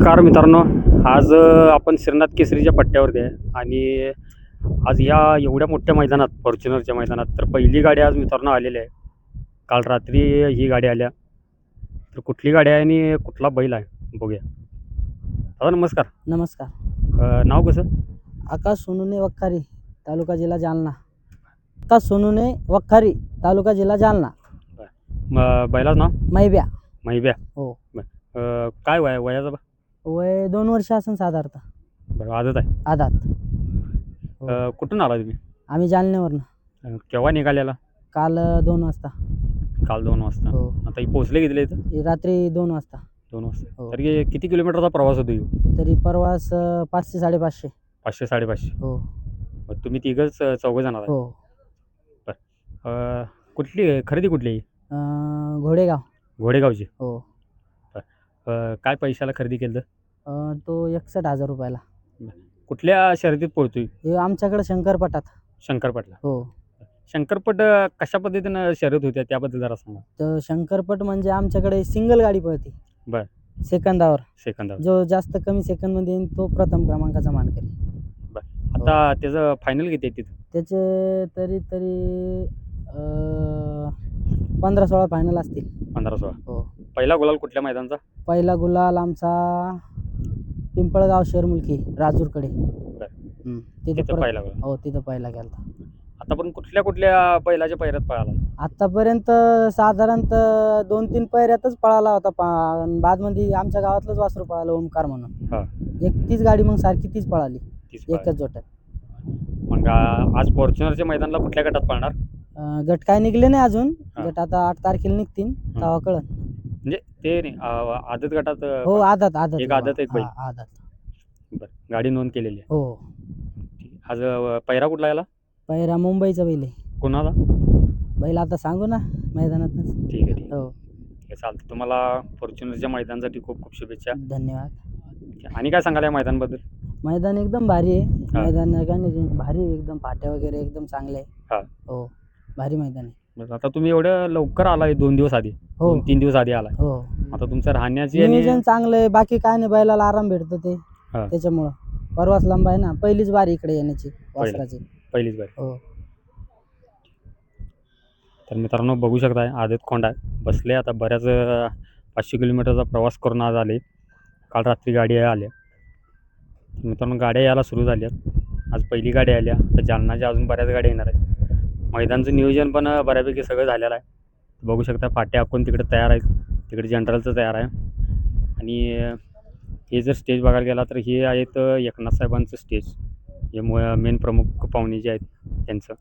नमस्कार मित्रांनो आज आपण श्रीनाथ केसरीच्या पट्ट्यावरती आहे आणि आज या एवढ्या मोठ्या मैदानात फॉर्च्युनरच्या मैदानात तर पहिली गाडी आज मित्रांनो आलेली आहे. काल रात्री ही गाडी आल्या. तर कुठली गाडी आहे आणि कुठला बैल आहे बघूया. दादा नमस्कार. नमस्कार. अ, नाव कसं? आकाश सोनुने वखारी तालुका जिल्हा जालना. आकाश सोनुने वखारी तालुका जिल्हा जालना. म बैलाचं नाव? मैब्या. महिब्या हो. अ, काय वय वयाचं बा- वर्ष असून साधारणतः. बरं आदत आहे? आधात अ, कुठून आला तुम्ही? आम्ही जालन्यावरनं. अ, केव्हा निघालेला? काल अ, दोन वाजता. काल दोन वाजता. हो. आता ही पोचले किती इथं? ही रात्री दोन वाजता. दोन वाजता. हो. तरी किती किलोमीटरचा प्रवास होतो ह्यो? तरी परवास अ, पाचशे साडेपाचशे. पाचशे साडेपाचशे. हो. मग तुम्ही तिघच चौघ जण हो. अं, कुठली आहे? खरेदी कुठली आहे? अ, घोडेगाव. घोडेगावची? हो. अं, काय पैशाला खरेदी केलं अ, तो एकसष्ट हजार रुपयाला. कुठल्या शर्यतीत पोहतोय हे आमच्याकडे शंकरपटात शंकरपटला हो. शंकरपट अं, कशा पद्धतीनं शर्यत होत्या त्याबद्दल जरा सांगा. तर शंकरपट म्हणजे आमच्याकडे सिंगल गाडी पळते. बर. सेकंदावर सेकंदावर जो जास्त कमी सेकंदमध्ये येईल तो प्रथम क्रमांकाचा मानकरी. आता त्याचं फायनल किती आहे तिथं? त्याचे तरी तरी पंधरा सोळा फायनल असतील. पंधरा सोळा. हो. पहिला गुलाल कुठल्या मैदानचा? पहिला गुलाल आमचा पिंपळगाव शेरमुलकी राजूरकडे. हम्म, तिथं तिथं परत- हो तिथं पहिला गेलता. आता पण कुठल्या कुठल्या बैलाच्या पैऱ्यात पळाला? आतापर्यंत साधारणतः दोन तीन पैऱ्यातच पळाला होता पा बादमध्ये आमच्या गावातलंच वासरू पळालं ओमकार म्हणून. हा. एक तीच गाडी मग सारखी तीच पळाली. तीच पळाला. एकच जोट्यात. मग आ- आज फॉर्च्युनरच्या मैदानाला कुठल्या गटात पळणार? अं, गट काय निघले नाही अजून. हा. गट आता आठ तारखेला निघतील तेव्हा कळत म्हणजे ते नाही आ- आदत गटात अं, हो आदत आदत एक आदत, एक बैल. हा, आदत. बरं गाडी नोंद केलेली आहे. हो. ठीक आहे. आज अं, पैरा कुठला याला? पहिरा मुंबईचा बैल आहे. कोणाला? बैल आता सांगू ना मैदानातच. ठीक आहे ठीक आहे. हो. आहे, चालतं. तुम्हाला फॉर्च्युनरच्या मैदानासाठी खूप खूप शुभेच्छा. धन्यवाद. आणि काय सांगाल या मैदानाबद्दल? मैदान एकदम भारी आहे. मैदान काय नाही भारी आहे, एकदम फाट्या वगैरे एकदम चांगले हा. आहे हो. भारी मैदान आहे. बरं, आता तुम्ही एवढं लवकर आलाय दोन दिवस आधी. हो. दोन तीन दिवस आधी आलाय. हो. आता तुमचं राहण्याची आणि नियोजन चांगलं आहे. बाकी काय नाही बैलाला आराम भेटतो ते. हा. त्याच्यामुळं. परवास लांब आहे ना. पहिलीच बारी इकडे येण्याची वासराची. पहिलीच बार हो. तर मित्रांनो बघू शकताय आदित खोंड बसले आता बऱ्याच अं, पाचशे किलोमीटरचा प्रवास करून आज आले. काल रात्री गाडी आल्या. तर मित्रांनो गाड्या यायला सुरू झाल्या आज पहिली गाडी आल्या. तर जालनाच्या अजून बऱ्याच गाड्या येणार आहेत. मैदानचं नियोजन पण बऱ्यापैकी सगळं झालेलं आहे. बघू शकता फाट्या आखून तिकडे तयार आहेत. तिकडे जनरलचं तयार आहे. आणि हे जर स्टेज बघायला गेला तर हे आहेत एकनाथ साहेबांचं स्टेज. जे मेन प्रमुख पाहुणे जे आहेत त्यांचं.